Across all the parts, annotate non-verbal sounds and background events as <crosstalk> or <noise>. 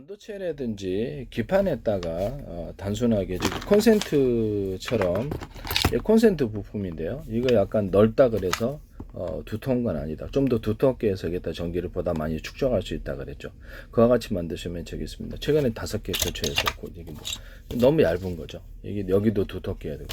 반도체라든지 기판에다가 어, 단순하게 지금 콘센트처럼 이 콘센트 부품인데요. 이거 약간 넓다 그래서 어, 두터운 건 아니다. 좀 더 두텁게 해서 여기다 전기를 보다 많이 축적할 수 있다 그랬죠. 그와 같이 만드시면 되겠습니다. 최근에 다섯 개 교체해서 뭐 너무 얇은 거죠. 이게 여기도 두텁게 해야 되고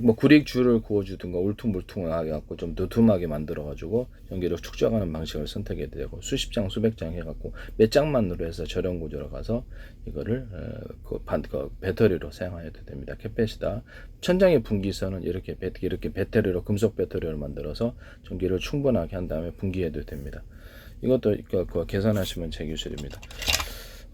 뭐 구릭줄을 구워주든가 울퉁불퉁하게 갖고 좀 두툼하게 만들어 가지고 전기를 축적하는 방식을 선택해야 되고 수십 장 수백 장 해갖고 몇 장만으로 해서 저렴 구조로 가서 이거를 어, 그 반, 그 배터리로 사용해도 됩니다. 캐패시다 천장의 분기선은 이렇게 배, 이렇게 배터리로 금속 배터리를 만들어서 전기를 충분하게 한 다음에 분기해도 됩니다. 이것도 그, 그 계산하시면 제 기술입니다.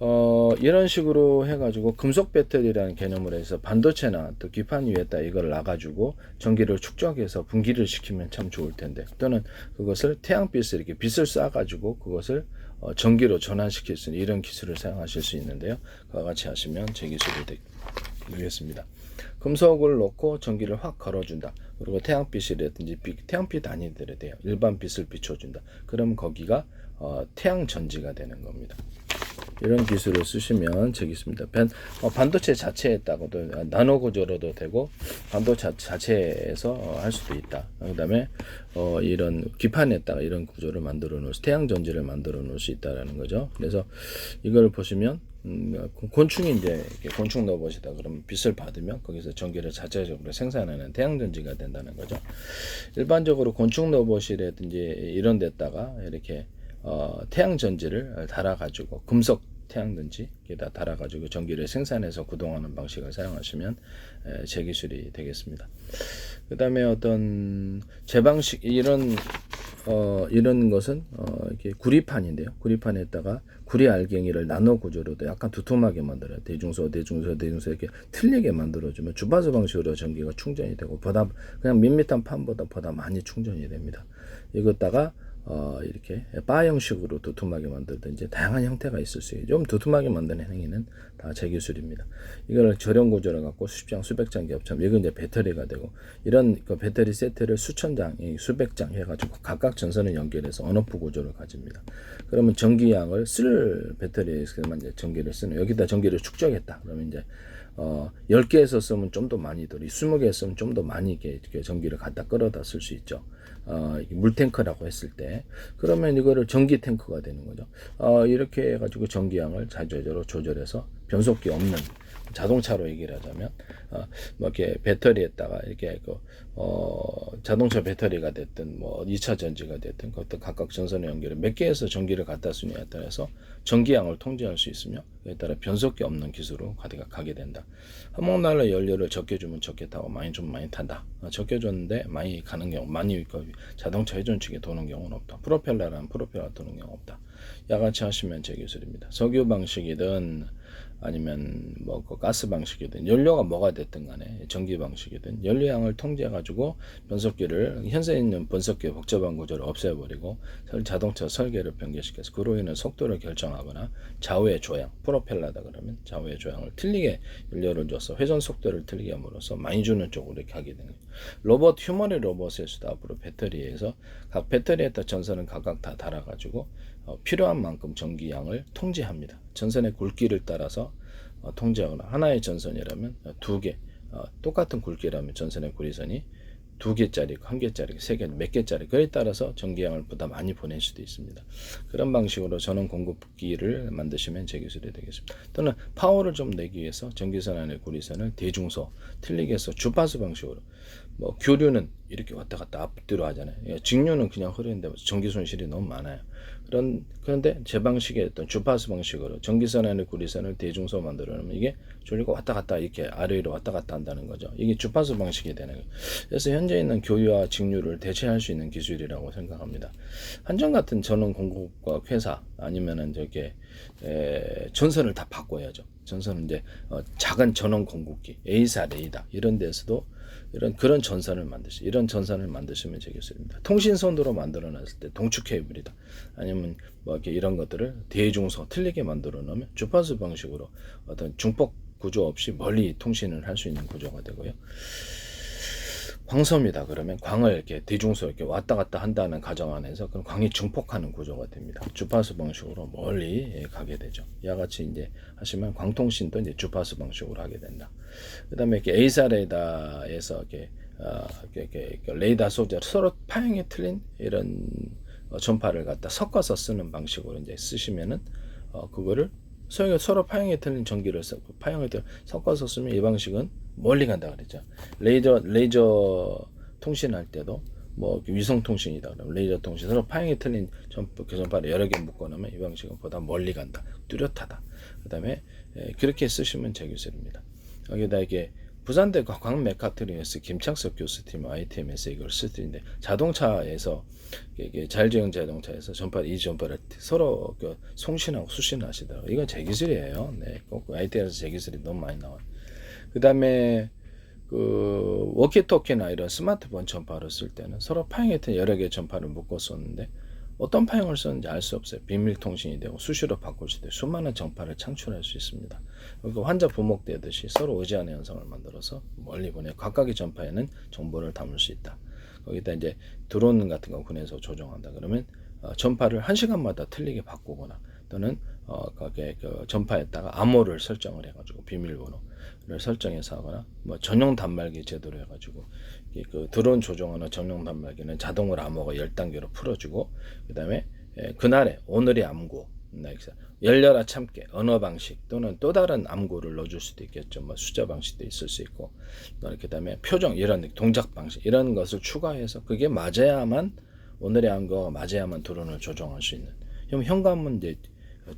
어, 이런 식으로 해가지고 금속 배터리라는 개념으로 해서 반도체나 또 기판 위에다 이걸 놔가지고 전기를 축적해서 분기를 시키면 참 좋을 텐데 또는 그것을 태양빛을 이렇게 빛을 쏴가지고 그것을 어, 전기로 전환시킬 수 있는 이런 기술을 사용하실 수 있는데요. 그와 같이 하시면 제 기술이 되겠습니다. 금속을 넣고 전기를 확 걸어준다. 그리고 태양빛이라든지 빛, 태양빛 아니더라도. 일반 빛을 비춰준다. 그럼 거기가 어, 태양 전지가 되는 겁니다. 이런 기술을 쓰시면 되겠습니다. 반, 어, 반도체 자체에다가도 나노 구조로도 되고 반도체 자체에서 어, 할 수도 있다. 그다음에 어, 이런 기판에다가 이런 구조를 만들어 놓을 수, 태양 전지를 만들어 놓을 수 있다라는 거죠. 그래서 이걸 보시면 음, 곤충이 이제 곤충 넣어보시다 그러면 빛을 받으면 거기서 전기를 자체적으로 생산하는 태양전지가 된다는 거죠. 일반적으로 곤충 로봇이라든지 이런 데다가 이렇게 어, 태양 전지를 달아가지고 금속 태양전지 에다 달아가지고 전기를 생산해서 구동하는 방식을 사용하시면 에, 제 기술이 되겠습니다. 그 다음에 어떤 제방식 이런 어, 이런 것은 어, 이렇게 구리판인데요. 구리판에다가 구리 알갱이를 나노 구조로도 약간 두툼하게 만들어요. 대중소, 대중소, 대중소 이렇게 틀리게 만들어주면 주파수 방식으로 전기가 충전이 되고 보다 그냥 밋밋한 판보다 보다 많이 충전이 됩니다. 이것다가 어, 이렇게 바 형식으로 두툼하게 만들든지 다양한 형태가 있을 수 있어요. 좀 두툼하게 만드는 행위는 다제 기술입니다. 이걸 저렴 구조를 갖고 수십 장, 수백 장 겹치면 이건 이제 배터리가 되고 이런 그 배터리 세트를 수천 장, 수백 장 해가지고 각각 전선을 연결해서 언어프 구조를 가집니다. 그러면 전기량을 쓸 배터리에서만 이제 전기를 쓰는 여기다 전기를 축적했다. 그러면 이제 어, 10개에서 쓰면 좀 더 많이 들이 20개 쓰면 좀 더 많이 이렇게 전기를 갖다 끌어다 쓸 수 있죠. 어, 물탱크라고 했을 때 그러면 이거를 전기 탱크가 되는 거죠. 어, 이렇게 해가지고 전기량을 자주적으로 조절해서 변속기 없는 자동차로 얘기를 하자면 어, 뭐 이렇게 배터리에다가 이렇게 그, 어, 자동차 배터리가 됐든 뭐 2차 전지가 됐든 그것도 각각 전선에 연결해 몇 개에서 전기를 갖다 쓰느냐에 따라서 전기량을 통제할 수 있으며 그에 따라 변속기 없는 기술로 가게 가게 된다. 한목날로 연료를 적게 주면 적게 타고 많이 좀 많이 탄다. 어, 적게 줬는데 많이 가는 경우 많이 그 자동차 회전 축에 도는 경우는 없다. 프로펠러라는 프로펠러 도는 경우 없다. 야같이 하시면 제 기술입니다. 석유 방식이든 아니면 뭐 그 가스 방식이든 연료가 뭐가 됐든 간에 전기 방식이든 연료량을 통제해 가지고 변속기를 현재 있는 변속기의 복잡한 구조를 없애버리고 자동차 설계를 변경시켜서 그로 인해 속도를 결정하거나 좌우의 조향 프로펠러다 그러면 좌우의 조향을 틀리게 연료를 줘서 회전 속도를 틀리게 함으로써 많이 주는 쪽으로 이렇게 하게 되는. 로봇 휴머니 로봇에서도 앞으로 배터리에서 각 배터리에다 전선은 각각 다 달아 가지고 어, 필요한 만큼 전기량을 통제합니다. 전선의 굵기를 따라서 어, 통제하거나 하나의 전선이라면 두 개, 어, 똑같은 굵기라면 전선의 구리선이 두 개짜리, 한 개짜리, 세 개, 몇 개짜리 그에 따라서 전기량을 보다 많이 보낼 수도 있습니다. 그런 방식으로 전원 공급기를 만드시면 제 기술이 되겠습니다. 또는 파워를 좀 내기 위해서 전기선 안의 구리선을 대중소, 틀리게 해서 주파수 방식으로 뭐 교류는 이렇게 왔다 갔다 앞뒤로 하잖아요. 예, 직류는 그냥 흐르는데 전기 손실이 너무 많아요. 그런 그런데 제 방식의 어떤 주파수 방식으로 전기선 안에 구리선을 대중소 만들어 놓으면 이게 졸리가 왔다 갔다 이렇게 아래로 왔다 갔다 한다는 거죠. 이게 주파수 방식이 되는 거예요. 그래서 현재 있는 교류와 직류를 대체할 수 있는 기술이라고 생각합니다. 한전 같은 전원 공급과 회사 아니면은 저게 에, 전선을 다 바꿔야죠. 전선은 이제 어, 작은 전원 공급기 A사 레이다 이런 데서도 이런 그런 전선을 만드시 이런 전선을 만드시면 되겠습니다. 통신선으로 만들어 놨을 때 동축 케이블이다. 아니면 뭐 이렇게 이런 것들을 대중소 틀리게 만들어 놓으면 주파수 방식으로 어떤 중폭 구조 없이 멀리 통신을 할 수 있는 구조가 되고요. 광섬이다 그러면 광을 이렇게 대중소 이렇게 왔다 갔다 한다는 가정 안에서 그럼 광이 증폭하는 구조가 됩니다. 주파수 방식으로 멀리 예, 가게 되죠. 이와 같이 이제 하시면 광통신도 이제 주파수 방식으로 하게 된다. 그다음에 이렇게 A사 레이더에서 이렇게, 어, 이렇게, 이렇게, 레이더 소재 서로 파형이 틀린 이런 어, 전파를 갖다 섞어서 쓰는 방식으로 이제 쓰시면은 어, 그거를 서로, 파형이 틀린 전기를 섞- 파형을 틀- 섞어서 쓰면 이 방식은 멀리 간다 그랬죠. 레이저 레이저 통신할 때도 뭐 위성 통신이다 그러면 레이저 통신 서로 파형이 틀린 전파 그 전파를 여러 개 묶어놓으면 이 방식은 보다 멀리 간다. 뚜렷하다. 그다음에 에, 그렇게 쓰시면 제 기술입니다. 여기다 이게 부산대 광메카트리에서 김창석 교수팀 ITM에서 이걸 쓰는데 자동차에서 이게 자율주행 자동차에서 전파 이 전파를 서로 그 송신하고 수신하시더라고요. 이건 제 기술이에요. 네, 꼭 IT에서 제 기술이 너무 많이 나와요. 그 다음에 그 워키토키나 이런 스마트폰 전파를 쓸 때는 서로 파형했던 여러 개의 전파를 묶어 썼는데 어떤 파형을 썼는지 알 수 없어요. 비밀 통신이 되고 수시로 바꿀 수 있고 수많은 전파를 창출할 수 있습니다. 그러니까 환자 부목되듯이 서로 의지하는 현상을 만들어서 멀리 보내 각각의 전파에는 정보를 담을 수 있다. 거기다 이제 드론 같은 거 보내서 조정한다. 그러면 어, 전파를 한 시간마다 틀리게 바꾸거나 또는 어, 거기에 그 전파에다가 암호를 설정을 해가지고 비밀번호를 설정해서 하거나 뭐 전용 단말기 제도로 해가지고 이그 드론 조종하는 전용 단말기는 자동으로 암호가 10단계로 풀어주고 그 다음에 예, 그날에 오늘의 암구 네, 열려라 참깨 언어 방식 또는 또 다른 암구를 넣어줄 수도 있겠죠. 뭐 숫자 방식도 있을 수 있고 또 그다음에 표정 이런 동작 방식 이런 것을 추가해서 그게 맞아야만 오늘의 암구가 맞아야만 드론을 조종할 수 있는. 그럼 현관문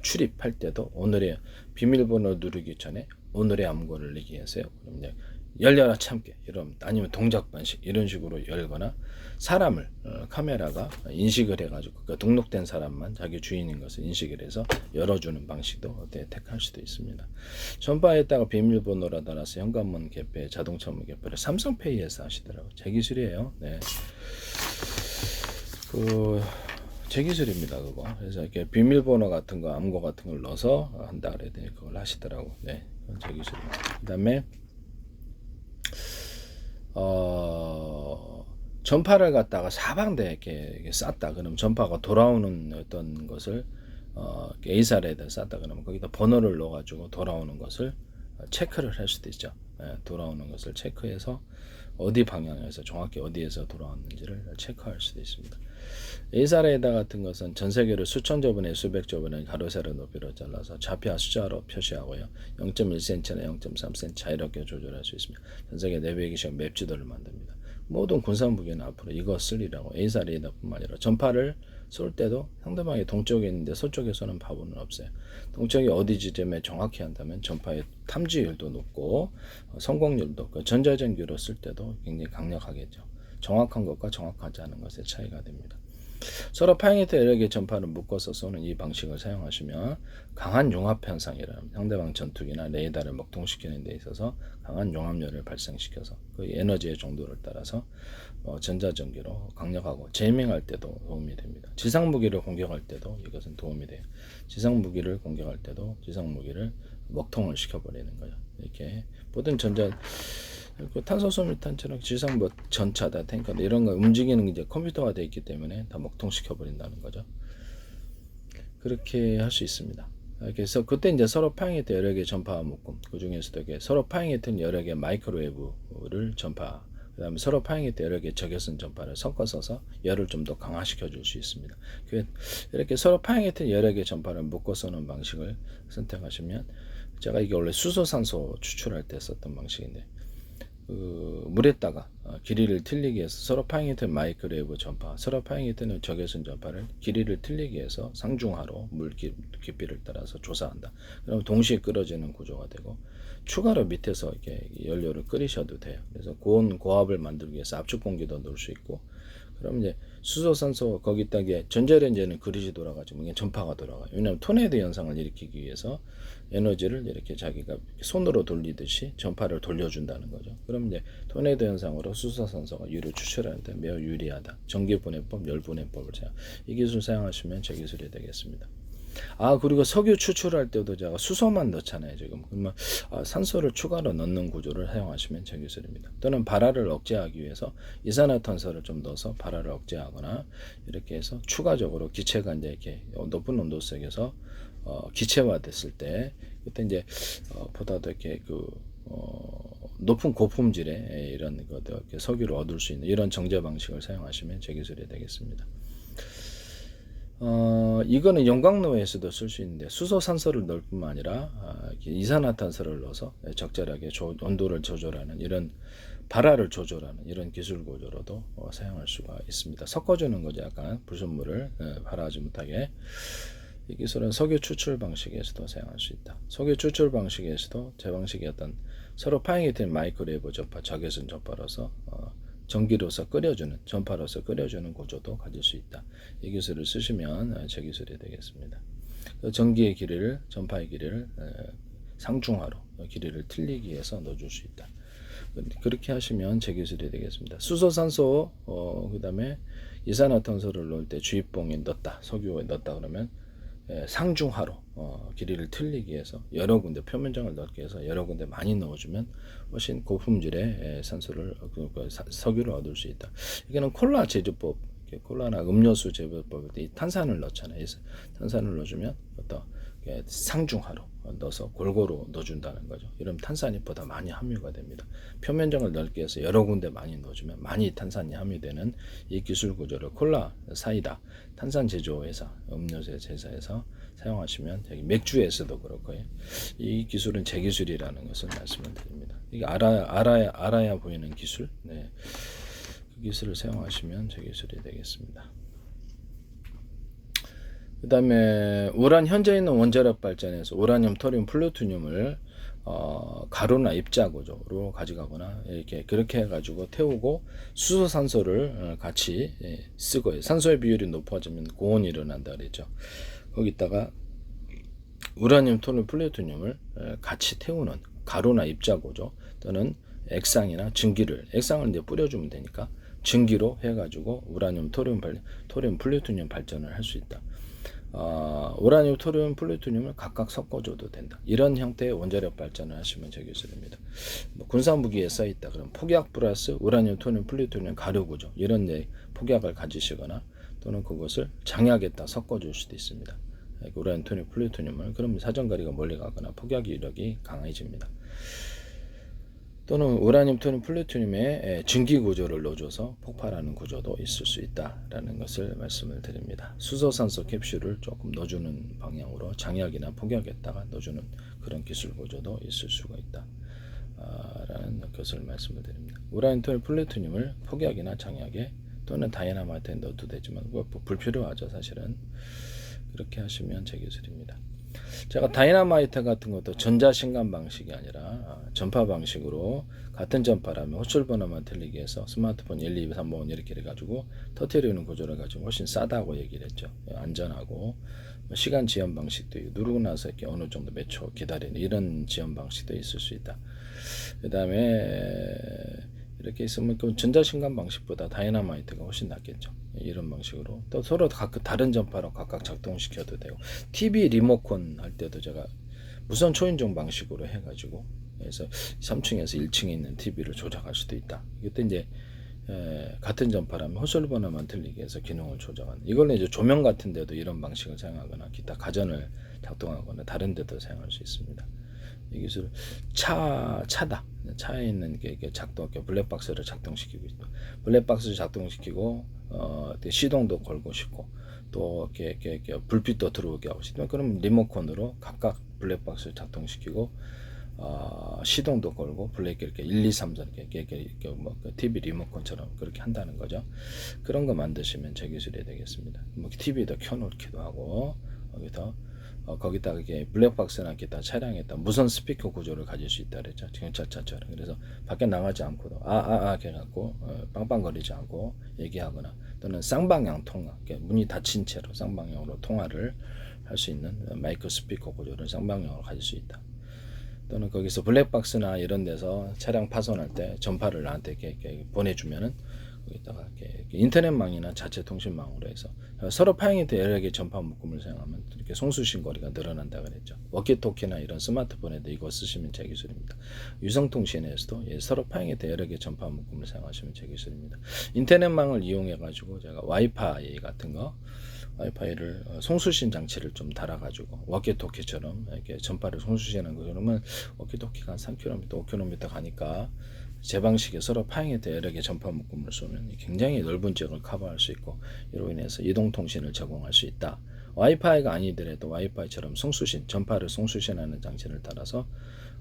출입할 때도 오늘의 비밀번호 누르기 전에 오늘의 암구를 내기 해서요. 그럼 이제 열려라 참깨 이런 아니면 동작 방식 이런 식으로 열거나 사람을 어, 카메라가 인식을 해가지고 그 등록된 사람만 자기 주인인 것을 인식을 해서 열어주는 방식도 택할 수도 있습니다. 전파에다가 비밀번호를 달아서 현관문 개폐, 자동차 문 개폐를 삼성페이에서 하시더라고요. 제 기술이에요. 네. 그, 제 기술입니다, 그거. 그래서 이렇게 비밀번호 같은 거, 암호 같은 걸 넣어서 한다 그랬더니 그걸 하시더라고. 네. 그건 제 기술입니다. 그 다음에, 어, 전파를 갖다가 사방대 이렇게, 쌌다. 그러면 전파가 돌아오는 어떤 것을 어, A사례에다 쌌다. 그러면 거기다 번호를 넣어가지고 돌아오는 것을 체크를 할 수도 있죠. 예, 돌아오는 것을 체크해서 어디 방향에서 정확히 어디에서 돌아왔는지를 체크할 수도 있습니다. A사례에다 같은 것은 전 세계로 수천 저번에 수백 저번에 가로 세로 높이로 잘라서 좌표 숫자로 표시하고요. 0.1cm나 0.3cm 이렇게 조절할 수 있습니다. 전 세계 400개씩 맵 지도를 만듭니다. 모든 군사무기는 앞으로 이거 쓸이라고 A사례에다 뿐만 아니라 전파를 쏠 때도 상대방이 동쪽에 있는데 서쪽에 서는 바보는 없어요. 동쪽이 어디 지점에 정확히 한다면 전파의 탐지율도 높고 어, 성공률도 그 전자전기로 쓸 때도 굉장히 강력하겠죠. 정확한 것과 정확하지 않은 것의 차이가 됩니다. 서로 파행이트 여러 개의 전파를 묶어서 쏘는 이 방식을 사용하시면 강한 융합 현상이라는 상대방 전투기나 레이더를 먹통시키는 데 있어서 강한 융합열을 발생시켜서 그 에너지의 정도를 따라서 어, 전자전기로 강력하고 제밍할 때도 도움이 됩니다. 지상 무기를 공격할 때도 이것은 도움이 돼요. 지상 무기를 공격할 때도 지상 무기를 먹통을 시켜버리는 거죠. 이렇게 모든 전자 그 탄소소밀탄처럼 지상 뭐 전차다 탱커다 이런 거 움직이는 게 이제 컴퓨터가 돼 있기 때문에 다 먹통시켜 버린다는 거죠. 그렇게 할 수 있습니다. 그래서 그때 이제 서로 파행했던 여러 개의 전파 묶음 그 중에서도 이게 서로 파행했던 여러 개의 마이크로웨브를 전파 그 다음에 서로 파행했던 여러 개의 적외선 전파를 섞어 써서 열을 좀 더 강화시켜 줄 수 있습니다. 그 이렇게 서로 파행했던 여러 개의 전파를 묶어 쏘는 방식을 선택하시면 제가 이게 원래 수소산소 추출할 때 썼던 방식인데 그 물에다가 어, 길이를 틀리게 해서 서로 파행했던 마이크로웨브 전파, 서로 파행했던 적외선 전파를 길이를 틀리게 해서 상중하로 물 깊- 깊이를 따라서 조사한다. 그럼 동시에 끓어지는 구조가 되고 추가로 밑에서 이렇게 연료를 끓이셔도 돼요. 그래서 고온 고압을 만들기 위해서 압축 공기도 넣을 수 있고 그럼 이제 수소산소 거기다게 전자레인지는 그릇이 돌아가지고 이게 전파가 돌아가요. 왜냐하면 토네이도 현상을 일으키기 위해서 에너지를 이렇게 자기가 손으로 돌리듯이 전파를 돌려준다는 거죠. 그럼 이제 토네이도 현상으로 수소산소가 유를 추출하는데 매우 유리하다. 전기분해법, 열분해법을 사용. 이 기술 사용하시면 제 기술이 되겠습니다. 아 그리고 석유 추출할 때도 제가 수소만 넣잖아요 지금 그러면 아, 산소를 추가로 넣는 구조를 사용하시면 제 기술입니다. 또는 발화를 억제하기 위해서 이산화탄소를 좀 넣어서 발화를 억제하거나 이렇게 해서 추가적으로 기체가 이제 이렇게 높은 온도속에서 어, 기체화됐을 때 그때 이제 어, 보다 더 이렇게 그 어, 높은 고품질의 이런 것 이렇게 석유를 얻을 수 있는 이런 정제 방식을 사용하시면 제 기술이 되겠습니다. 어, 이거는 용광로에서도 쓸 수 있는데 수소 산소를 넣을 뿐만 아니라 아, 이산화탄소를 넣어서 적절하게 조, 온도를 조절하는 이런 발화를 조절하는 이런 기술 구조로도 어, 사용할 수가 있습니다. 섞어주는 거죠. 약간 불순물을 예, 발화하지 못하게 이 기술은 석유 추출 방식에서도 사용할 수 있다. 석유 추출 방식에서도 제 방식이 어떤 서로 파행이 된 마이크로웨이브 전파, 적외선 전파로서 어, 전기로서 끓여주는 전파로서 끓여주는 구조도 가질 수 있다. 이 기술을 쓰시면 어, 제 기술이 되겠습니다. 그 전기의 길이를 전파의 길이를 어, 상중하로 길이를 틀리기 위해서 넣어줄 수 있다. 그렇게 하시면 제 기술이 되겠습니다. 수소, 산소, 어, 그다음에 이산화탄소를 넣을 때 주입봉에 넣었다, 석유에 넣었다 그러면 예, 상중하로 어, 길이를 틀리기 위해서 여러 군데 표면장을 넓게 해서 여러 군데 많이 넣어주면 훨씬 고품질의 예, 산소를 어, 그, 그, 사, 석유를 얻을 수 있다. 이거는 콜라 제조법, 콜라나 음료수 제조법 이 탄산을 넣잖아요. 탄산을 넣어주면 어떤 예, 상중하로 넣어서 골고루 넣어준다는 거죠. 이러면 탄산이 보다 많이 함유가 됩니다. 표면장을 넓게 해서 여러 군데 많이 넣어주면 많이 탄산이 함유되는 이 기술 구조를 콜라, 사이다, 탄산 제조 회사, 음료수 제사에서 사용하시면 여기 맥주에서도 그렇고요. 이 기술은 제 기술이라는 것을 말씀을 드립니다. 이게 알아야 알아야 알아야 보이는 기술. 네. 그 기술을 사용하시면 제 기술이 되겠습니다. 그 다음에 우란 현재 있는 원자력 발전에서 우라늄, 토륨, 플루토늄을 어, 가루나 입자 구조로 가져가거나 이렇게 그렇게 해가지고 태우고 수소 산소를 어, 같이 예, 쓰고 산소의 비율이 높아지면 고온이 일어난다 그랬죠. 거기다가 우라늄, 토륨, 플루토늄을 어, 같이 태우는 가루나 입자 구조 또는 액상이나 증기를 액상을 이제 뿌려주면 되니까 증기로 해가지고 우라늄, 토륨, 토륨, 플루토늄 발전을 할 수 있다. 어, 우라늄, 토륨, 플루토늄을 각각 섞어줘도 된다. 이런 형태의 원자력 발전을 하시면 제 기술입니다. 뭐 군사 무기에 써 있다. 그럼 폭약 플러스 우라늄, 토륨, 플루토늄 가루 구조 이런 네, 폭약을 가지시거나 또는 그것을 장약에다 섞어줄 수도 있습니다. 우라늄, 토륨, 플루토늄을 그럼 사정거리가 멀리 가거나 폭약 이력이 강해집니다. 또는 우라늄, 토륨, 플루토늄의 증기 구조를 넣어줘서 폭발하는 구조도 있을 수 있다라는 것을 말씀을 드립니다. 수소산소 캡슐을 조금 넣어주는 방향으로 장약이나 폭약에다가 넣어주는 그런 기술 구조도 있을 수가 있다. 라는 것을 말씀을 드립니다. 우라늄, 토륨, 플루토늄을 폭약이나 장약에 또는 다이나마이트에 넣어도 되지만 뭐 불필요하죠 사실은 그렇게 하시면 제 기술입니다. 제가 다이나마이트 같은 것도 전자신간 방식이 아니라 전파 방식으로 같은 전파라면 호출 번호만 틀리게 해서 스마트폰 1, 2, 3, 5 이렇게 해가지고 터트리는 구조를 가지고 훨씬 싸다고 얘기를 했죠. 안전하고 뭐 시간 지연 방식도 누르고 나서 이렇게 어느 정도 몇 초 기다리는 이런 지연 방식도 있을 수 있다. 그 다음에 이렇게 있으면 그 전자신간 방식보다 다이나마이트가 훨씬 낫겠죠. 이런 방식으로 또 서로 각 다른 전파로 각각 작동시켜도 되고 TV 리모컨 할 때도 제가 무선 초인종 방식으로 해가지고 그래서 3층에서 1층에 있는 TV를 조작할 수도 있다. 이때 이제 에, 같은 전파라면 호설 번호만 틀리게 해서 기능을 조작하는 이걸로 이제 조명 같은 데도 이런 방식을 사용하거나 기타 가전을 작동하거나 다른 데도 사용할 수 있습니다. 이 기술 차 차다 차에 있는 게 작동 블랙박스를 작동시키고 있다. 블랙박스를 작동시키고 어, 시동도 걸고 싶고 또 이렇게, 이렇게, 이렇게 불빛도 들어오게 하고 싶으면 그럼 리모컨으로 각각 블랙박스를 작동시키고 어, 시동도 걸고 블랙 이렇게 1, 2, 3, 4 이렇게, 이렇게, 이렇게 뭐 TV 그 리모컨처럼 그렇게 한다는 거죠. 그런 거 만드시면 제 기술이 되겠습니다. 뭐 TV도 켜놓기도 하고 여기서 어, 거기다가 이게 블랙박스나 기타 차량에다 무선 스피커 구조를 가질 수 있다 그랬죠. 경찰차처럼. 그래서 밖에 나가지 않고도 아아아 아, 해갖고 어, 빵빵거리지 않고 얘기하거나 또는 쌍방향 통화, 문이 닫힌 채로 쌍방향으로 통화를 할 수 있는 마이크 스피커 구조를 쌍방향으로 가질 수 있다. 또는 거기서 블랙박스나 이런 데서 차량 파손할 때 전파를 나한테 이렇게, 이렇게 보내주면은 거기다가 이렇게, 인터넷망이나 자체 통신망으로 해서 서로 파행이 여러 개의 전파 묶음을 사용하면 이렇게 송수신 거리가 늘어난다 그랬죠. 워키토키나 이런 스마트폰에도 이거 쓰시면 제 기술입니다. 유성통신에서도 예, 서로 파행이 여러 개의 전파 묶음을 사용하시면 제 기술입니다. 인터넷망을 이용해 가지고 제가 와이파이 같은 거 와이파이를 어, 송수신 장치를 좀 달아가지고 워키토키처럼 이렇게 전파를 송수신하는 거 그러면 워키토키가 한 3km, 5km 가니까 제 방식에 서로 대해 여러 개 전파 묶음을 쏘면 굉장히 넓은 지역을 커버할 수 있고 이로 인해서 이동 통신을 제공할 수 있다. 와이파이가 아니더라도 와이파이처럼 송수신 전파를 송수신하는 장치를 따라서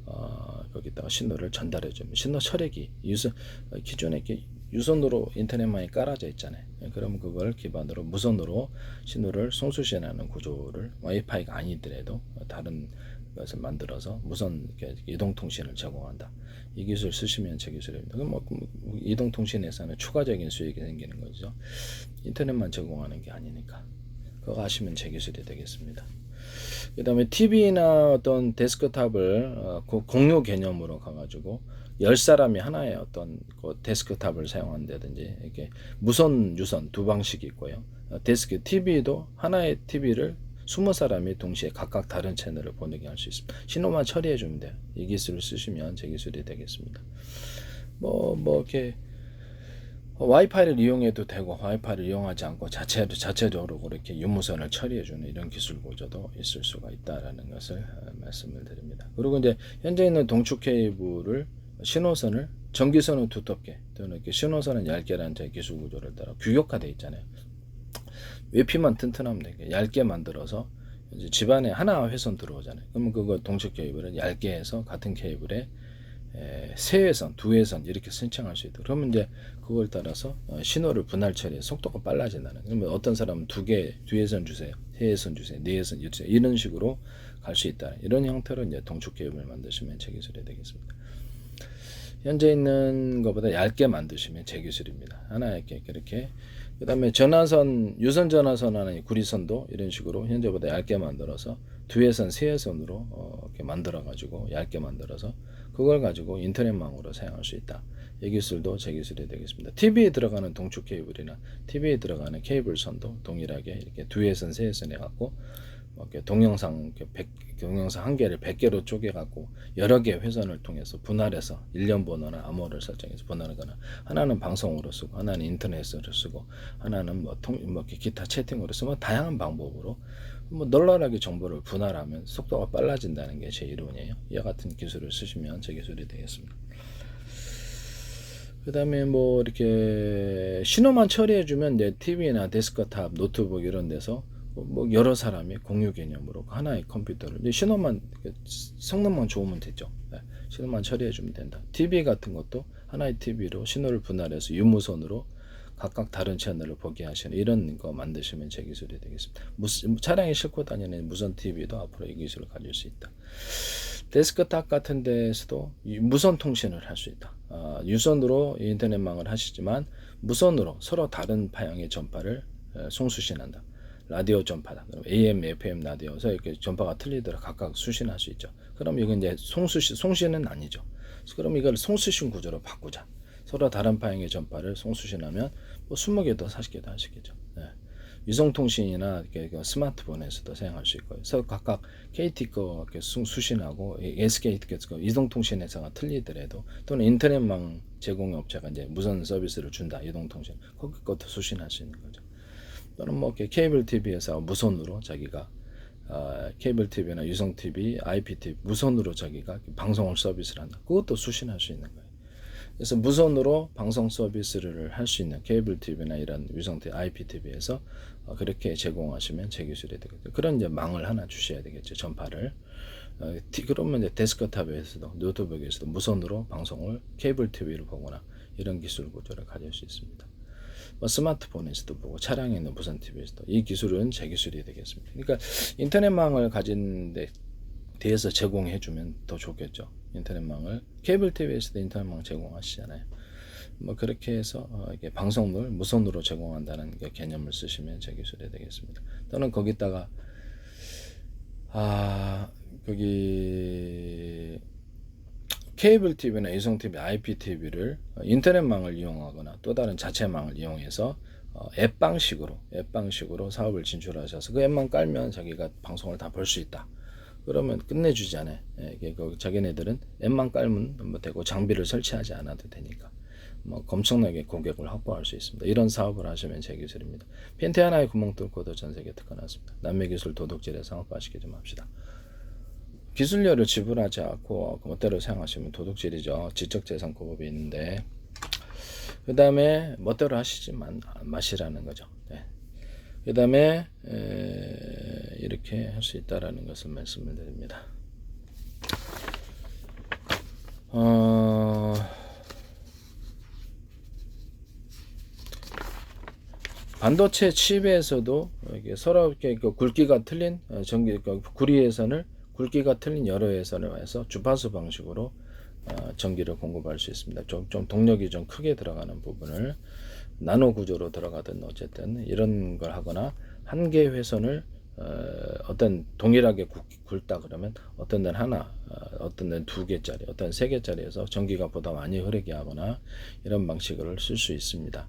어, 거기다가 신호를 전달해 주면 신호 처리기 유선 어, 기존에 유선으로 인터넷망이 깔아져 있잖아요. 예, 그러면 그걸 기반으로 무선으로 신호를 송수신하는 구조를 와이파이가 아니더라도 다른 것을 만들어서 무선 이렇게 이동 통신을 제공한다. 이 기술 쓰시면 제 기술입니다. 그럼 뭐 이동 통신에서는 추가적인 수익이 생기는 거죠. 인터넷만 제공하는 게 아니니까. 그거 하시면 제 기술이 되겠습니다. 그 다음에 TV나 어떤 데스크탑을 어, 고- 공유 개념으로 가가지고 열 사람이 하나의 어떤 그 데스크탑을 사용한다든지 이렇게 무선 유선 두 방식이 있고요. 어, 데스크 TV도 하나의 TV를 스무 사람이 동시에 각각 다른 채널을 보내게 할 수 있습니다. 신호만 처리해 주면 돼요. 이 기술을 쓰시면 제 기술이 되겠습니다. 뭐뭐 이렇게 와이파이를 이용해도 되고 와이파이를 이용하지 않고 자체 자체적으로 그렇게 유무선을 처리해 주는 이런 기술 구조도 있을 수가 있다라는 것을 어, 말씀을 드립니다. 그리고 이제 현재 있는 동축 케이블을 신호선을 전기선은 두텁게 또는 이렇게 신호선은 얇게라는 제 기술 구조를 따라 규격화돼 있잖아요. 외피만 튼튼하면 되게 얇게 만들어서 이제 집안에 하나 회선 들어오잖아요. 그러면 그거 동축 케이블은 얇게 해서 같은 케이블에 에, 세 회선, 두 회선 이렇게 신청할 수 있도록. 그러면 이제 그걸 따라서 어, 신호를 분할 처리 속도가 빨라진다는. 그러면 어떤 사람은 두 개, 두 회선 주세요, 세 회선 주세요, 네 회선 주세요 이런 식으로 갈 수 있다. 이런 형태로 이제 동축 케이블을 만드시면 제 기술이 되겠습니다. 현재 있는 것보다 얇게 만드시면 제 기술입니다. 하나 이렇게 이렇게. 그 다음에 전화선, 유선 전화선 하나 구리선도 이런 식으로 현재보다 얇게 만들어서 두 회선, 세 회선으로 어, 이렇게 만들어 가지고 얇게 만들어서 그걸 가지고 인터넷망으로 사용할 수 있다. 이 기술도 제 기술이 되겠습니다. TV에 들어가는 동축 케이블이나 TV에 들어가는 케이블 선도 동일하게 이렇게 두 회선, 세 회선 해갖고 뭐 이렇게 동영상 이렇게 100, 동영상 한 개를 100개로 쪼개갖고 여러 개 회선을 통해서 분할해서 일련 번호나 암호를 설정해서 분할하거나 하나는 방송으로 쓰고 하나는 인터넷으로 쓰고 하나는 뭐, 통, 뭐 기타 채팅으로 쓰고 뭐 다양한 방법으로 뭐 널널하게 정보를 분할하면 속도가 빨라진다는 게 제 이론이에요. 이와 같은 기술을 쓰시면 제 기술이 되겠습니다. 그 다음에 뭐 이렇게 신호만 처리해주면 내 TV나 데스크탑, 노트북 이런 데서 뭐 여러 사람이 공유 개념으로 하나의 컴퓨터를 신호만 성능만 좋으면 되죠. 네, 신호만 처리해 주면 된다. TV 같은 것도 하나의 TV로 신호를 분할해서 유무선으로 각각 다른 채널을 보게 하시는 이런 거 만드시면 제 기술이 되겠습니다. 무슨 차량에 싣고 다니는 무선 TV도 앞으로 이 기술을 가질 수 있다. 데스크탑 같은 데에서도 이 무선 통신을 할 수 있다. 아, 유선으로 인터넷망을 하시지만 무선으로 서로 다른 방향의 전파를 에, 송수신한다. 라디오 전파다. 그럼 AM, FM 라디오에서 이렇게 전파가 틀리더라 각각 수신할 수 있죠. 그럼 이건 이제 송수신, 송신은 아니죠. 그럼 이걸 송수신 구조로 바꾸자. 서로 다른 방향의 전파를 송수신하면 뭐 20개도 40개도 하시겠죠. 네. 위성통신이나 이렇게 그 스마트폰에서도 사용할 수 있고요. 그래서 각각 KT 거 이렇게 수- 수신하고 SK 거 이동통신회사가 틀리더라도 또는 인터넷망 제공 업체가 이제 무선 서비스를 준다 이동통신 거기 것도 수신할 수 있는 거죠. 또는 뭐 이렇게 케이블 TV에서 무선으로 자기가 어, 케이블 TV나 유성 TV, IPTV 무선으로 자기가 방송을 서비스를 한다. 그것도 수신할 수 있는 거예요. 그래서 무선으로 방송 서비스를 할 수 있는 케이블 TV나 이런 위성 TV, IPTV에서 어, 그렇게 제공하시면 제 기술이 되겠죠. 그런 이제 망을 하나 주셔야 되겠죠. 전파를. 어, 티- 그러면 이제 데스크탑에서도 노트북에서도 무선으로 방송을 케이블 TV를 보거나 이런 기술 구조를 가질 수 있습니다. 뭐 스마트폰에서도 보고 차량에 있는 무선 TV에서도 이 기술은 제 기술이 되겠습니다. 그러니까 인터넷망을 가진 데 대해서 제공해 주면 더 좋겠죠. 인터넷망을 케이블 TV에서도 인터넷망 제공하시잖아요. 뭐 그렇게 해서 어, 이게 방송을 무선으로 제공한다는 게 개념을 쓰시면 제 기술이 되겠습니다. 또는 거기다가 아 거기 케이블 TV나 이성 TV, IPTV를 인터넷망을 이용하거나 또 다른 자체망을 이용해서 어, 앱 방식으로 앱 방식으로 사업을 진출하셔서 그 앱만 깔면 자기가 방송을 다 볼 수 있다. 그러면 끝내주잖아요. 예, 이게 그 자기네들은 앱만 깔면 뭐 되고 장비를 설치하지 않아도 되니까 뭐 엄청나게 고객을 확보할 수 있습니다. 이런 사업을 하시면 제 기술입니다. 팬티 하나에 구멍 뚫고도 전 세계 특허 났습니다. 남의 기술 도둑질에 상업화시키지 좀 합시다. 기술료를 지불하지 않고 멋대로 사용하시면 도둑질이죠. 지적재산권법이 있는데 그 다음에 멋대로 하시지만 마시라는 거죠. 네. 그 다음에 이렇게 할 수 있다라는 것을 말씀을 드립니다. 어, 반도체 칩에서도 이게 그 굵기가 틀린 어, 전기 그 구리 예선을 굵기가 틀린 여러 예선을 해서 주파수 방식으로 어, 전기를 공급할 수 있습니다. 좀, 좀 동력이 좀 크게 들어가는 부분을 나노 구조로 들어가든 어쨌든 이런 걸 하거나 한개 회선을 어, 떤 동일하게 굵, 굵다 그러면 어떤 데는 하나, 어, 떤 데는 두 개짜리, 어떤 세 개짜리에서 전기가 보다 많이 흐르게 하거나 이런 방식을 쓸 수 있습니다.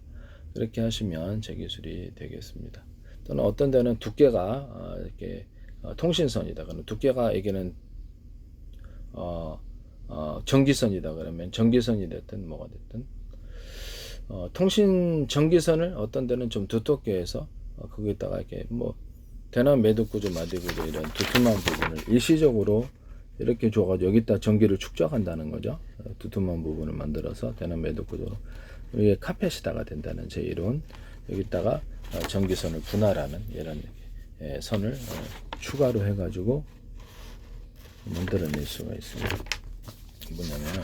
그렇게 하시면 제 기술이 되겠습니다. 또는 어떤 데는 두께가 어, 이렇게 어, 통신선이다. 그러면 두께가 이게는 어, 어, 전기선이다. 그러면 전기선이 됐든 뭐가 됐든 어, 통신 전기선을 어떤 데는 좀 두텁게 해서 어, 거기다가 이렇게 뭐 대남 매듭 구조, 마디 구조 이런 두툼한 부분을 일시적으로 이렇게 줘가지고 여기다 전기를 축적한다는 거죠. 어, 두툼한 부분을 만들어서 대남 매듭 구조로 이게 카펫이다가 된다는 제 이론. 여기다가 어, 전기선을 분할하는 이런 예, 선을 어, 추가로 해가지고 만들어낼 수가 있습니다. 뭐냐면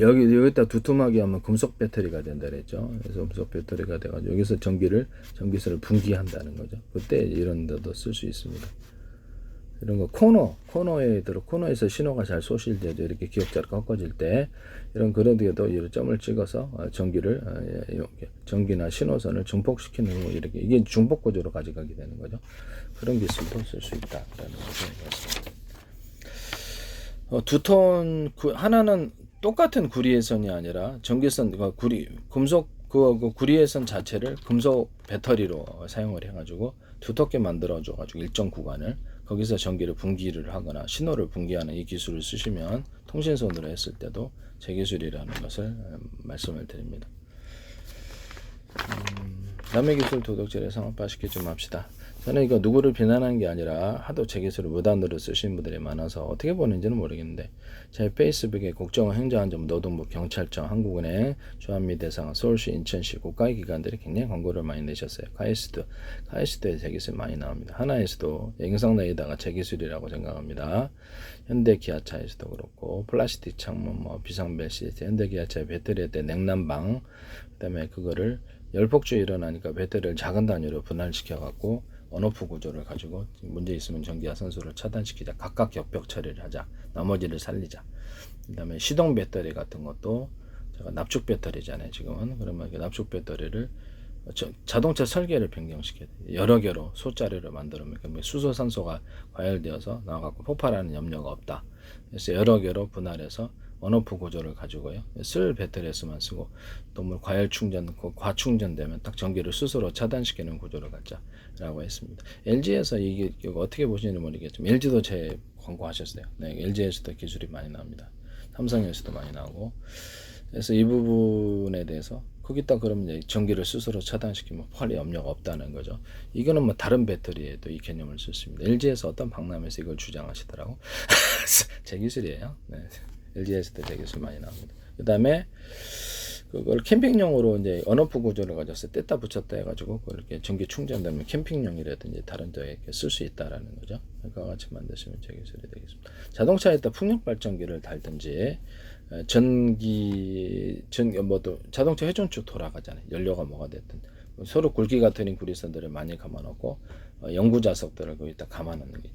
여기 여기다 두툼하게 하면 금속 배터리가 된다 그랬죠. 그래서 금속 배터리가 돼가지고 여기서 전기를 전기선을 분기한다는 거죠. 그때 이런 데도 쓸 수 있습니다. 이런 거 코너 코너에 들어 코너에서 신호가 잘 소실되죠. 이렇게 기억자로 꺾어질 때 이런 그런 데도 이런 점을 찍어서 어, 전기를 어, 예, 전기나 신호선을 증폭시키는 거 이렇게 이게 중복 구조로 가져가게 되는 거죠. 그런 기술도 쓸 수 있다라는 것을 어, 두톤 하나는 똑같은 구리예선이 아니라 전기선 그 구리 금속 그, 그 구리예선 자체를 금속 배터리로 사용을 해가지고 두텁게 만들어 줘가지고 일정 구간을 거기서 전기를 분기를 하거나 신호를 분기하는 이 기술을 쓰시면 통신선으로 했을 때도 제 기술이라는 것을 말씀을 드립니다. 음, 남의 기술 도덕질에 상업화시키지 좀 합시다. 저는 이거 누구를 비난하는 게 아니라 하도 제 기술을 무단으로 쓰시는 분들이 많아서 어떻게 보는지는 모르겠는데 제 페이스북에 국정원 행정안전 노동부 경찰청 한국은행 주한미 대상 서울시 인천시 국가의 기관들이 굉장히 광고를 많이 내셨어요. 카이스트 카이스트에 제 기술 많이 나옵니다. 하나에서도 영상 내에다가 제 기술이라고 생각합니다. 현대 기아차에서도 그렇고 플라스틱 창문 뭐 비상벨 시스템 현대 기아차의 배터리에 대 냉난방 그다음에 그거를 열폭주에 일어나니까 배터리를 작은 단위로 분할시켜 갖고 언오프 구조를 가지고 문제 있으면 전기와 선수를 차단시키자. 각각 격벽 처리를 하자. 나머지를 살리자. 그 다음에 시동 배터리 같은 것도 제가 납축 배터리잖아요 지금은. 그러면 그 납축 배터리를 자동차 설계를 변경시켜야 돼 여러 개로 소자리를 만들면 수소 산소가 과열되어서 나와갖고 폭발하는 염려가 없다. 그래서 여러 개로 분할해서 원오프 구조를 가지고요. 쓸 배터리에서만 쓰고 또뭐 과열 충전, 그 과충전되면 딱 전기를 스스로 차단시키는 구조를 갖자라고 했습니다. LG에서 이게 어떻게 보시는지 모르겠지만 LG도 제 광고하셨어요. 네, LG에서도 기술이 많이 나옵니다. 삼성에서도 많이 나오고 그래서 이 부분에 대해서 거기다 그러면 이제 전기를 스스로 차단시키면 폭발이 염려가 없다는 거죠. 이거는 뭐 다른 배터리에도 이 개념을 썼습니다. LG에서 어떤 박람회에서 이걸 주장하시더라고. <laughs> 제 기술이에요. 네. LG에서도 되게 많이 나옵니다. 그 다음에 그걸 캠핑용으로 이제 언어프 구조를 가져서 뗐다 붙였다 해가지고 그렇게 전기 충전되면 캠핑용이라든지 다른 데에 쓸수 있다라는 거죠. 그과 같이 만드시면 제 기술이 되겠습니다. 자동차에다 풍력 발전기를 달든지 어, 전기 전 뭐도 자동차 회전축 돌아가잖아요. 연료가 뭐가 됐든 서로 굵기가 틀린 구리선들을 많이 감아놓고 어, 연구 자석들을 거기다 감아놓는 게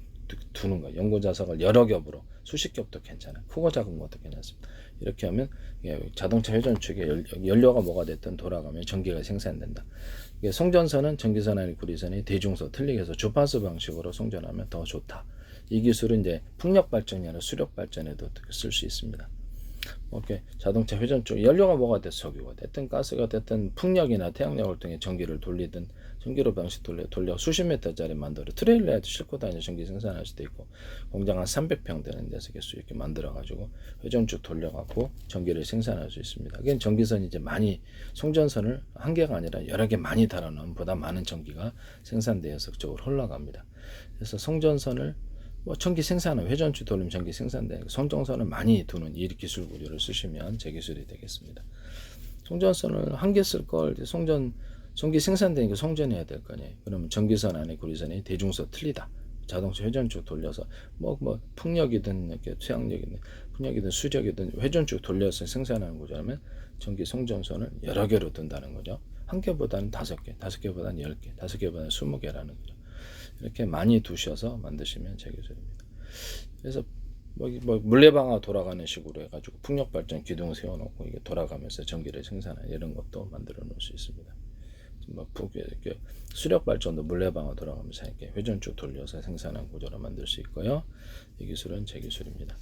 두는 거예요. 연고 자석을 여러 겹으로 수십 겹도 괜찮아요. 크고 작은 것도 괜찮습니다. 이렇게 하면 자동차 회전축에 연료가 뭐가 됐든 돌아가면 전기가 생산된다. 송전선은 전기선 아니 구리선이 대중소 틀리게 해서 주파수 방식으로 송전하면 더 좋다. 이 기술은 이제 풍력 발전이 아니라 수력 발전에도 쓸 수 있습니다. 오케이 자동차 회전 쪽 연료가 뭐가 됐든 석유가 됐든 가스가 됐든 풍력이나 태양력을 통해 전기를 돌리든 전기로 방식 돌려 돌려 수십 미터짜리 만들어 트레일러에도 싣고 다니는 전기 생산할 수도 있고 공장 한 300평 되는 데서 계속 이렇게 만들어 가지고 회전축 돌려 갖고 전기를 생산할 수 있습니다. 이게 전기선이 이제 많이 송전선을 한 개가 아니라 여러 개 많이 달아놓으면 보다 많은 전기가 생산되어서 그쪽으로 흘러갑니다. 그래서 송전선을 뭐 전기 생산은 회전축 돌리면 전기 생산되니까 송전선을 많이 두는 이 기술 구조를 쓰시면 제 기술이 되겠습니다. 송전선을 한 개 쓸 걸 송전 전기 생산되니까 송전해야 될 거 아니에요. 그러면 전기선 안에 구리선이 대중소 틀리다. 자동차 회전축 돌려서 뭐뭐 풍력이든 이렇게 태양력이든 풍력이든 수력이든 회전축 돌려서 생산하는 거라면 전기 송전선을 여러 개로 둔다는 거죠. 한 개보다는 다섯 개, 다섯 개보다는 열 개, 다섯 개보다는 스무 개라는 거죠. 이렇게 많이 두셔서 만드시면 제 기술입니다. 그래서 뭐, 이- 뭐 물레방아 돌아가는 식으로 해가지고 풍력 발전 기둥 세워놓고 이게 돌아가면서 전기를 생산하는 이런 것도 만들어 놓을 수 있습니다. 뭐 부- 이렇게 수력 발전도 물레방아 돌아가면서 이렇게 회전축 돌려서 생산한 구조로 만들 수 있고요. 이 기술은 제 기술입니다.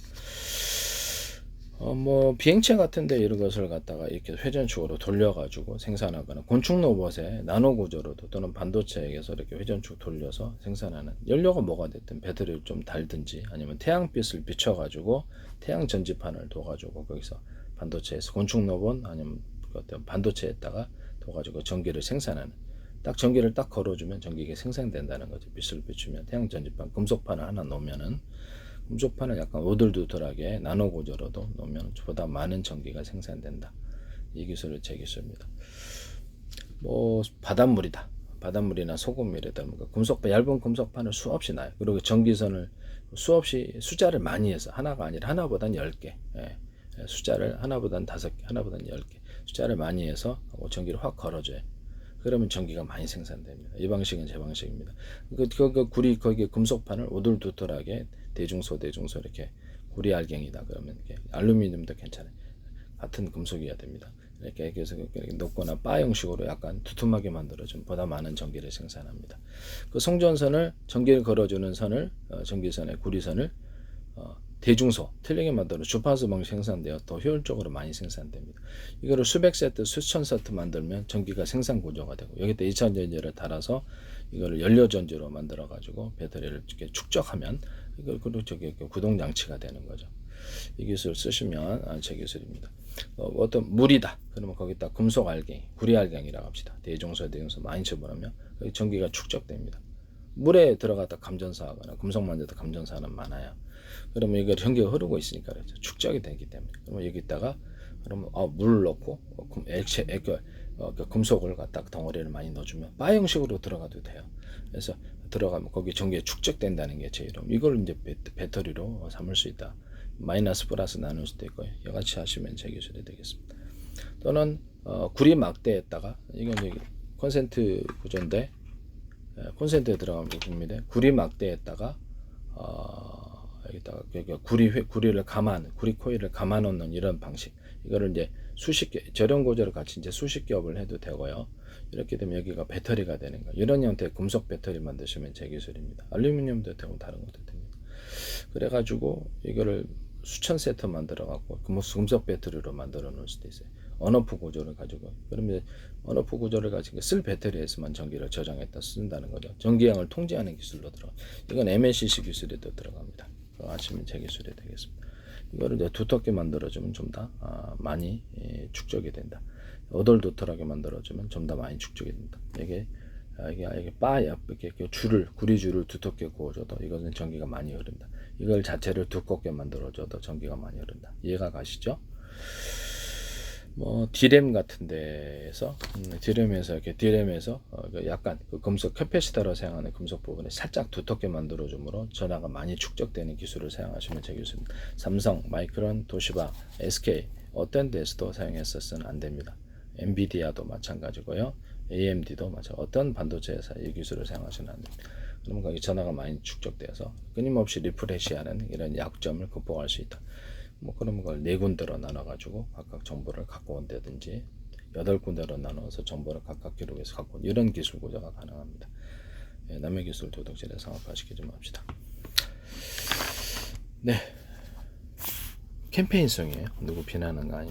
어, 뭐 비행체 같은데 이런 것을 갖다가 이렇게 회전축으로 돌려가지고 생산하거나 곤충 로봇의 나노 구조로도 또는 반도체에서 이렇게 회전축 돌려서 생산하는 연료가 뭐가 됐든 배터리를 좀 달든지 아니면 태양빛을 비춰가지고 태양 전지판을 둬가지고 거기서 반도체에서 곤충 로봇 아니면 그 어떤 반도체에다가 둬가지고 전기를 생산하는 딱 전기를 딱 걸어주면 전기가 생산된다는 거죠. 빛을 비추면 태양 전지판 금속판을 하나 놓으면은 금속판을 약간 오돌도돌하게 나노 구조로도 놓으면 보다 많은 전기가 생산된다. 이 기술을 제 기술입니다. 뭐 바닷물이다. 바닷물이나 소금물이다. 뭐 금속 얇은 금속판을 수없이 놔요. 그리고 전기선을 수없이 숫자를 많이 해서 하나가 아니라 하나보단 열 개. 예. 예, 숫자를 하나보단 다섯 개, 하나보단 열 개. 숫자를 많이 해서 전기를 확 걸어줘요. 그러면 전기가 많이 생산됩니다. 이 방식은 제 방식입니다. 그, 그, 그 구리 거기에 금속판을 오돌도돌하게 대중소 대중소 이렇게 구리 알갱이다 그러면 이렇게 알루미늄도 괜찮아요. 같은 금속이어야 됩니다. 이렇게 해서 이렇게 녹거나 바 형식으로 약간 두툼하게 만들어주면 보다 많은 전기를 생산합니다. 그 송전선을 전기를 걸어주는 선을 어, 전기선의 구리선을 어, 대중소 틀리게 만들어 주파수 방식 생산되어 더 효율적으로 많이 생산됩니다. 이거를 수백 세트, 수천 세트 만들면 전기가 생산 구조가 되고 여기다 2차 전지를 달아서 이거를 연료 전지로 만들어 가지고 배터리를 이렇게 축적하면 이걸 저기 이렇게 구동 장치가 되는 거죠. 이 기술 쓰시면 아, 제 기술입니다. 어, 떤 물이다. 그러면 거기다 금속 알갱이, 구리 알갱이라고 합시다. 대중소, 대중소 많이 쳐보면 전기가 축적됩니다. 물에 들어갔다 감전사하거나 금속 만져도 감전사는 많아요. 그러면 이거 전기가 흐르고 있으니까 그렇죠. 축적이 되기 때문에. 그러면 여기다가 그러면 어, 물을 넣고 어, 금, 액체, 액, 어, 그 금속을 갖다 덩어리를 많이 넣어주면 바 형식으로 들어가도 돼요. 그래서 들어가면 거기 전기가 축적된다는 게 제 이름. 이걸 이제 배, 배터리로 삼을 수 있다. 마이너스 플러스 나눌 수도 있고요. 이같이 하시면 제 기술이 되겠습니다. 또는 어, 구리 막대에다가 이건 이제 콘센트 구조인데 예, 콘센트에 들어가면 구입니다. 구리 막대에다가 어, 여기다가 여기 구리 회, 구리를 감아 구리 코일을 감아 놓는 이런 방식. 이거를 이제 수십 개 저렴 구조를 같이 이제 수십 겹을 해도 되고요. 이렇게 되면 여기가 배터리가 되는 거. 이런 형태의 금속 배터리 만드시면 제 기술입니다. 알루미늄도 되고 다른 것도 됩니다. 그래가지고 이거를 수천 세트 만들어 갖고 금속 배터리로 만들어 놓을 수도 있어요. 언어프 구조를 가지고 그러면 언어프 구조를 가지고 쓸 배터리에서만 전기를 저장했다 쓴다는 거죠. 전기량을 통제하는 기술로 들어. 이건 MLCC 기술에도 들어갑니다. 아시면 제 기술이 되겠습니다. 이거를 이제 두텁게 만들어주면 좀더 아, 많이 예, 축적이 된다. 오돌도돌하게 만들어주면 좀 더 많이 축적이 된다. 이게 아, 이게 이게 바야 이렇게 이렇게 줄을 구리 줄을 두텁게 구워줘도 이것은 전기가 많이 흐른다. 이걸 자체를 두껍게 만들어줘도 전기가 많이 흐른다. 이해가 가시죠? 뭐 디램 같은 데에서 음, 디램에서 이렇게 디램에서 어, 그 약간 그 금속 캐패시터로 사용하는 금속 부분에 살짝 두텁게 만들어줌으로 전화가 많이 축적되는 기술을 사용하시면 제 기술입니다. 삼성, 마이크론, 도시바, SK 어떤 데서도 사용했었으면 안 됩니다. 엔비디아도 마찬가지고요. AMD도 마찬 어떤 반도체에서 이 기술을 사용하시면 안 됩니다. 그러면 거기 전화가 많이 축적돼서 끊임없이 리프레시하는 이런 약점을 극복할 수 있다. 뭐 그런 걸 네 군데로 나눠 가지고 각각 정보를 갖고 온다든지 여덟 군데로 나눠서 정보를 각각 기록해서 갖고 온 이런 기술 구조가 가능합니다. 예, 남의 기술 도덕질에 상업화시키지 맙시다. 네 캠페인성이에요. 누구 비난하는 거 아닙니다.